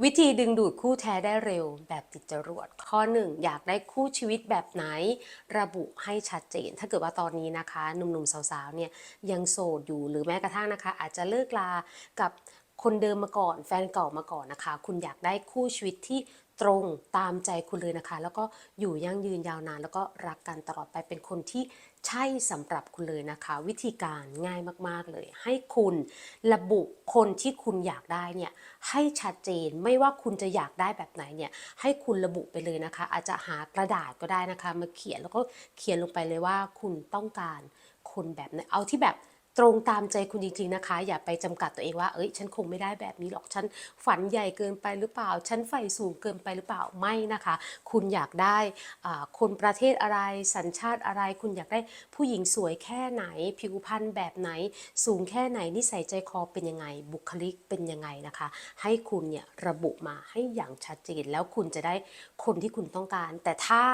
วิธีดึงดูดคู่แท้ได้เร็วแบบติดจรวดข้อ 1 อยากได้คู่ชีวิตแบบไหน ระบุให้ชัดเจน ถ้าเกิดว่าตอนนี้นะคะหนุ่มๆสาวๆเนี่ยยังโสดอยู่หรือแม้กระทั่งนะคะ อาจจะเลิกลากับคนเดิมมาก่อน แฟนเก่ามาก่อนนะคะ คุณอยากได้คู่ชีวิตที่ ตรงตามใจคุณเลยนะคะ แล้วก็อยู่ยั่งยืนยาวนาน แล้วก็รักกันตลอดไปเป็นคนที่ใช่สำหรับคุณเลยนะคะ วิธีการง่ายมากๆเลย ให้คุณระบุคนที่คุณอยากได้เนี่ยให้ชัดเจนไม่ว่าคุณจะอยากได้แบบไหนเนี่ยให้คุณระบุไปเลยนะคะ อาจจะหากระดาษก็ได้นะคะ มาเขียนแล้วก็เขียนลงไปเลยว่าคุณต้องการคนแบบไหนเอาที่แบบ ตรงตามใจคุณจริงๆนะคะ อย่าไปจำกัดตัวเองว่าเอ้ยฉันคงไม่ได้แบบนี้หรอกฉันฝันใหญ่เกินไปหรือเปล่า ฉันใฝ่สูงเกินไปหรือเปล่าไม่นะคะ คุณอยากได้คนประเทศอะไรสัญชาติอะไร คุณอยากได้ผู้หญิงสวยแค่ไหน ผิวพรรณแบบไหน สูงแค่ไหนนิสัยใจคอเป็นยังไง บุคลิกเป็นยังไงนะคะ ให้คุณเนี่ยระบุมาให้อย่างชัดเจนแล้วคุณจะได้คนที่คุณต้องการ แต่ถ้า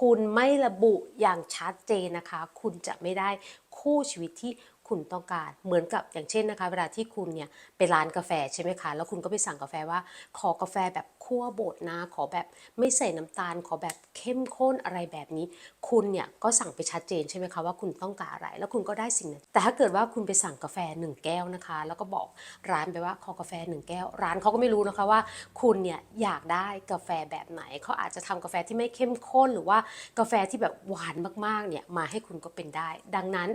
คุณไม่ระบุอย่างชัดเจนนะคะ คุณจะไม่ได้คู่ชีวิตที่ คุณต้องการ เหมือนกับอย่างเช่นนะคะ เวลาที่คุณเนี่ยไปร้านกาแฟใช่ไหมคะ แล้วคุณก็ไปสั่งกาแฟว่าขอกาแฟแบบ คั่วบดนะ ขอแบบไม่ใส่น้ำตาล ขอแบบเข้มข้นอะไรแบบนี้ คุณเนี่ยก็สั่งไปชัดเจนใช่ไหมคะว่าคุณต้องการอะไร แล้วคุณก็ได้สิ่งนั้นแต่ถ้าเกิดว่าคุณไปสั่งกาแฟหนึ่งแก้วนะคะ แล้วก็บอกร้านไปว่าขอกาแฟหนึ่งแก้ว ร้านเขาก็ไม่รู้นะคะว่า คุณเนี่ยอยากได้กาแฟแบบไหนเขาอาจจะทำกาแฟที่ไม่เข้มข้น หรือว่ากาแฟที่แบบหวานมากๆเนี่ยมาให้คุณก็เป็นได้ ดังนั้น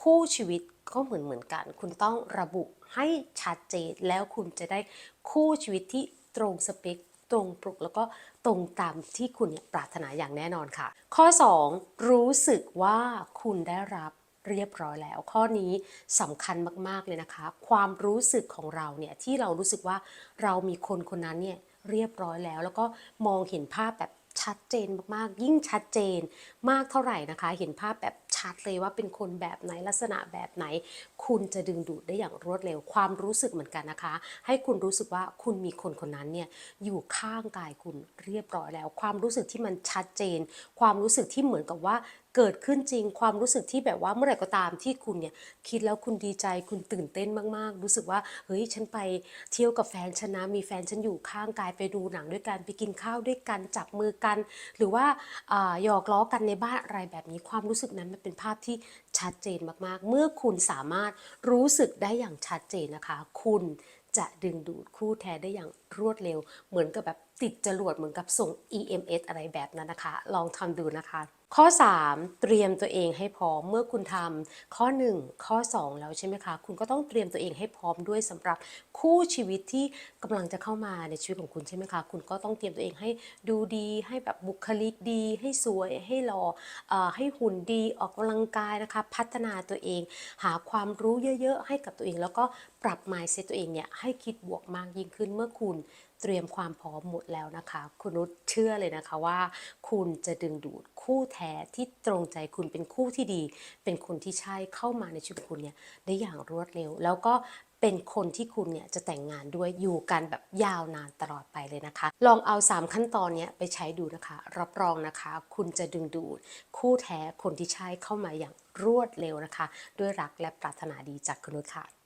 คู่ชีวิตก็เหมือนเหมือนกัน คุณต้องระบุให้ชัดเจนแล้วคุณจะได้คู่ชีวิตที่ตรงสเปค ตรงปลุกแล้วก็ตรงตามที่คุณเนี่ยปรารถนาอย่างแน่นอนค่ะ ข้อ 2 รู้สึกว่าคุณได้รับเรียบร้อยแล้ว ข้อนี้สำคัญมากๆเลยนะคะ ความรู้สึกของเราเนี่ยที่เรารู้สึกว่าเรามีคนคนนั้นเนี่ยเรียบร้อยแล้ว แล้วก็มองเห็นภาพแบบชัดเจนมากๆ ยิ่งชัดเจนมากเท่าไหร่นะคะ เห็นภาพแบบ ชัดเลยว่าเป็นคนแบบไหนลักษณะแบบไหน คุณจะดึงดูดได้อย่างรวดเร็วความรู้สึกเหมือนกันนะคะ ให้คุณรู้สึกว่าคุณมีคนคนนั้นเนี่ยอยู่ข้างกายคุณเรียบร้อยแล้ว ความรู้สึกที่มันชัดเจน ความรู้สึกที่เหมือนกับว่า เกิดขึ้นจริงความรู้สึกที่แบบว่าเมื่อไหร่ก็ตามที่คุณเนี่ยคิดแล้วคุณดีใจคุณตื่นเต้นมากๆ รู้สึกว่าเฮ้ยฉันไปเที่ยวกับแฟนฉันนะมีแฟนฉันอยู่ข้างกายไปดูหนังด้วยกันไปกินข้าวด้วยกันจับมือกัน หรือว่าอาหยอกล้อกันในบ้านอะไรแบบนี้ ความรู้สึกนั้นมันเป็นภาพที่ชัดเจนมากๆ เมื่อคุณสามารถรู้สึกได้อย่างชัดเจนนะคะ คุณจะดึงดูดคู่แท้ได้อย่างรวดเร็ว เหมือนกับแบบติดจรวดเหมือนกับส่ง EMS อะไรแบบนั้นนะคะ ลองทำดูนะคะ ข้อ 3 เตรียมตัวเองให้พร้อมเมื่อคุณทำข้อ 1 ข้อ 2 แล้วใช่ไหมคะ คุณก็ต้องเตรียมตัวเองให้พร้อมด้วยสำหรับคู่ชีวิตที่กำลังจะเข้ามาในชีวิตของคุณใช่ไหมคะ คุณก็ต้องเตรียมตัวเองให้ดูดี ให้แบบบุคลิกดี ให้สวย ให้หล่อเอ่อให้หุ่นดี ออกกำลังกายนะคะ พัฒนาตัวเอง หาความรู้เยอะๆ ให้กับตัวเอง แล้วก็ปรับ mindset ตัวเองเนี่ยให้คิดบวกมากยิ่งขึ้นเมื่อคุณเตรียมความพร้อมหมดแล้วนะคะ คุณนุชเชื่อเลยนะคะว่า คุณจะดึงดูดคู่แท้ที่ตรงใจคุณเป็นคู่ที่ดี เป็นคนที่ใช่เข้ามาในชีวิตคุณเนี่ยได้อย่างรวดเร็ว แล้วก็เป็นคนที่คุณเนี่ยจะแต่งงานด้วยอยู่กันแบบยาวนานตลอดไปเลยนะคะ ลองเอา 3 ขั้นตอนเนี้ยไปใช้ดูนะคะ รับรองนะคะ คุณจะดึงดูด คู่แท้คนที่ใช่เข้ามาอย่างรวดเร็วนะคะ ด้วยรักและปรารถนาดีจากคุณนุชค่ะ